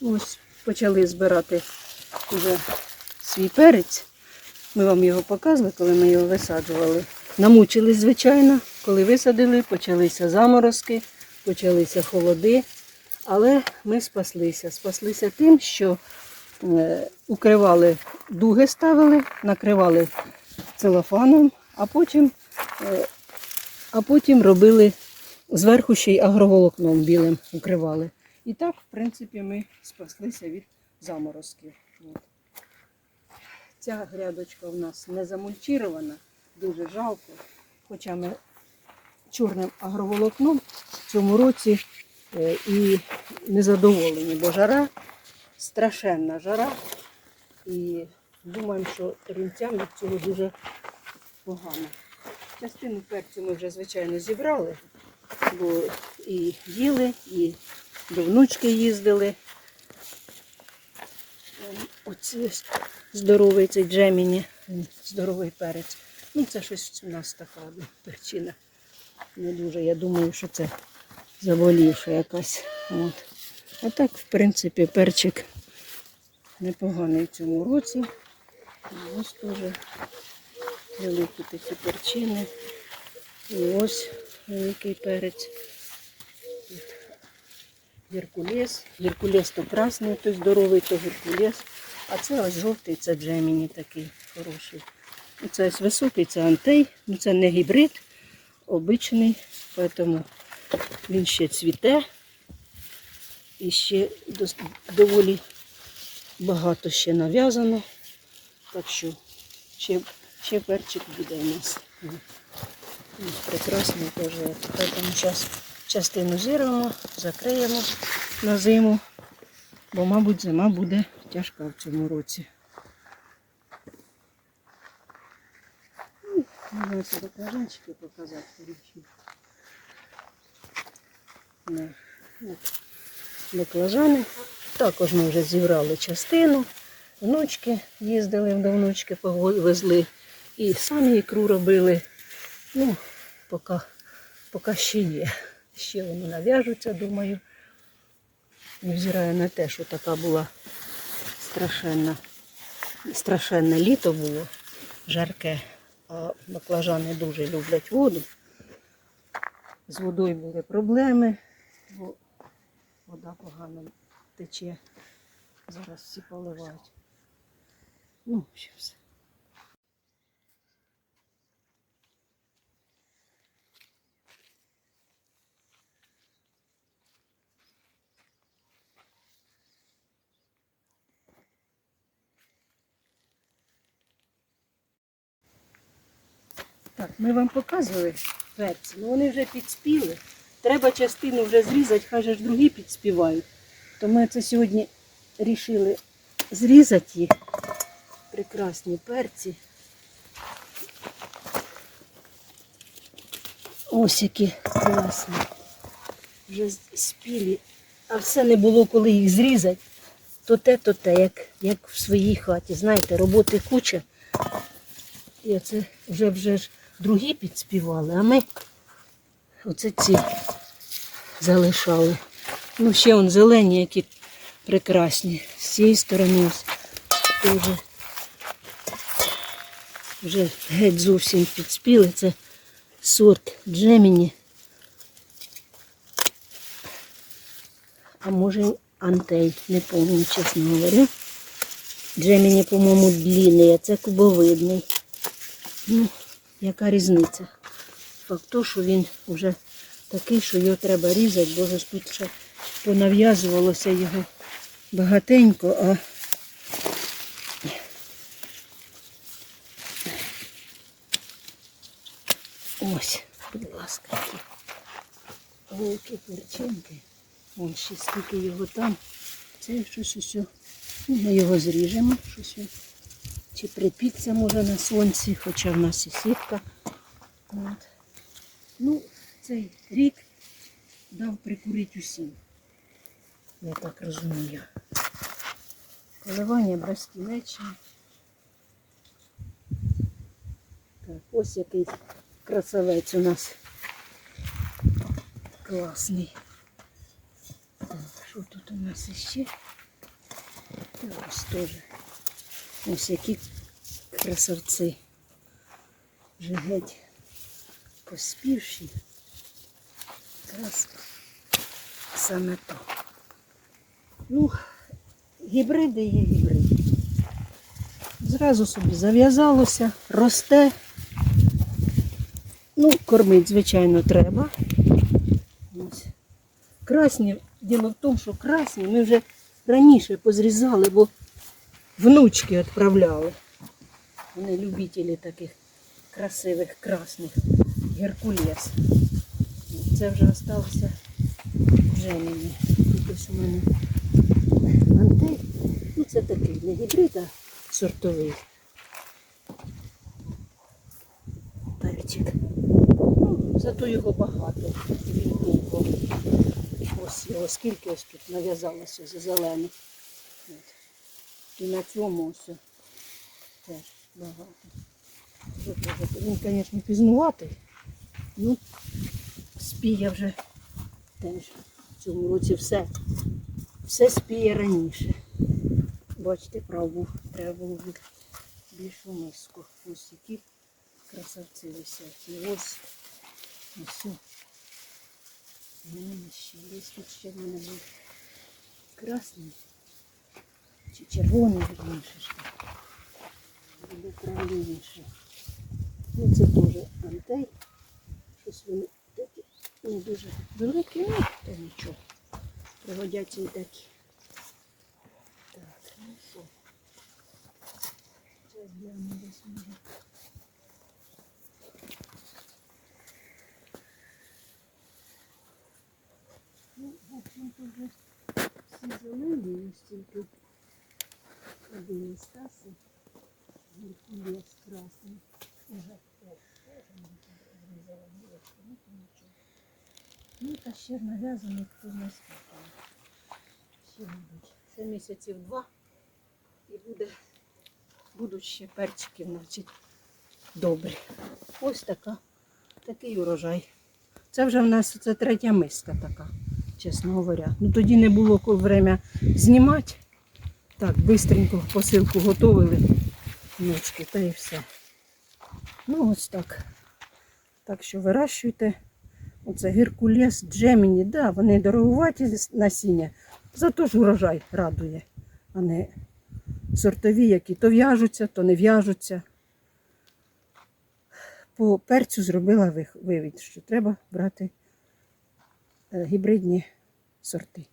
Ось почали збирати вже свій перець. Ми вам його показували, коли ми його висаджували. Намучились, звичайно, коли висадили, почалися заморозки, почалися холоди. Але ми спаслися. Спаслися тим, що е, укривали дуги ставили, накривали целофаном, а потім, е, а потім робили зверху ще й агроволокном білим укривали. І так, в принципі, ми спаслися від заморозків. От. Ця грядочка у нас не замульчирована, дуже жалко. Хоча ми чорним агроволокном в цьому році е, і незадоволені, бо жара, страшенна жара. І думаємо, що рінцям від цього дуже погано. Частину перцю ми вже, звичайно, зібрали, бо і їли, і до внучки їздили. Ось здоровий цей джеміні, здоровий перець. Ну, це щось у нас така причина. Не дуже. Я думаю, що це заболівша якась. От. А так, в принципі, перчик непоганий в цьому році. Ось теж великі такі перчини. І ось великий перець. Геркулес. Геркулес то красний, то здоровий, то геркулес. А це ось жовтий, це джеміні такий хороший. І Це ось високий, це антей, ну це не гібрид, обичний, тому він ще цвіте. І ще доволі багато ще нав'язано. Так що ще, ще перчик буде у нас. Прекрасний теж. Тому зараз частину зірвемо, закриємо на зиму, бо, мабуть, зима буде тяжка в цьому році. Ну, Можна ці баклажанчики показати. коротше. Баклажани. Також ми вже зібрали частину. Внучки їздили до внучки, повезли. І самі ікру робили. Ну, поки, поки ще є. Ще вони нав'яжуться, думаю. Невзирає на те, що така була страшенна, страшенне літо було, жарке, а баклажани дуже люблять воду. З водою були проблеми, бо вода погано тече. Зараз всі поливають. Ну, ще все. Так, ми вам показували перці, ну вони вже підспіли. Треба частину вже зрізати, хай ж другі підспівають. То ми це сьогодні рішили зрізати їх. Прекрасні перці. Ось які класні. Вже спілі. А все не було коли їх зрізати. То те, то те, як, як в своїй хаті. Знаєте, роботи куча. І оце вже вже ж другі підспівали, а ми оце ці залишали. Ну, ще он зелені, які прекрасні. З цієї сторони теж вже геть зовсім підспіли. Це сорт Джеміні. А може антей, не пам'ятаю, чесно говоря. Джеміні, по-моєму, длинний, а це кубовидний. Ну, яка різниця? Факт то, що він вже такий, що його треба різати, бо ж тут ще понав'язувалося його багатенько, а ось, будь ласка, великі перчинки. Вон ще скільки його там. Це щось усе. Ну, Ми його зріжемо, щось чи припікся може на сонці, хоча в нас і сітка. От. Ну, цей рік дав прикурити усім. Я так розумію. Коливання безкінечне. Так, ось який красавець у нас класний. Так, що тут у нас іще? І ось теж. Ось які красавці. Вже геть поспівші. Якраз саме то. Ну, гібриди є гібриди. Зразу собі зав'язалося, росте. Ну, кормить, звичайно, треба. Ось. Красні, діло в тому, що красні ми вже раніше позрізали, бо внучки відправляли. Вони любителі таких красивих красних геркулес. Це вже залишилося Женіні. Тут ось у мене антей. Ну це такий не гібрид, а сортовий. Перчик. Ну, зато його багато. Він довго. Ось його скільки ось тут нав'язалося за зелених. І на цьому ось теж багато. Він, звісно, пізнуватий. Ну, спіє вже теж в цьому році все. Все спіє раніше. Бачите, прав був, треба було більшу миску. Ось які красавці висять. І ось ось. У ще десь тут ще в мене був красний. Чи червоний, верніше ж так. Буде. Ну це теж антей. Щось вони такі не дуже великі, ну то нічого. Пригодяться і такі. Так, ну що. Зараз гляну десь може. Ну, в общем-то, вже всі зелені, ось тільки один із каси. Геркулес красний. Уже ну та ще нав'язаний, хто не скільки. Ще, мабуть, ще місяців два і буде, будуть ще перчики, значить, добрі. Ось така, такий урожай. Це вже в нас це третя миска така, чесно говоря. Ну тоді не було время знімати. Так, бистренько посилку готовили. Ночки, та і все. Ну, ось так. Так що вирощуйте. Оце геркулес, джеміні, да, вони дороговаті насіння. Зато ж урожай радує, а не сортові, які то в'яжуться, то не в'яжуться. По перцю зробила вивід, що треба брати е, гібридні сорти.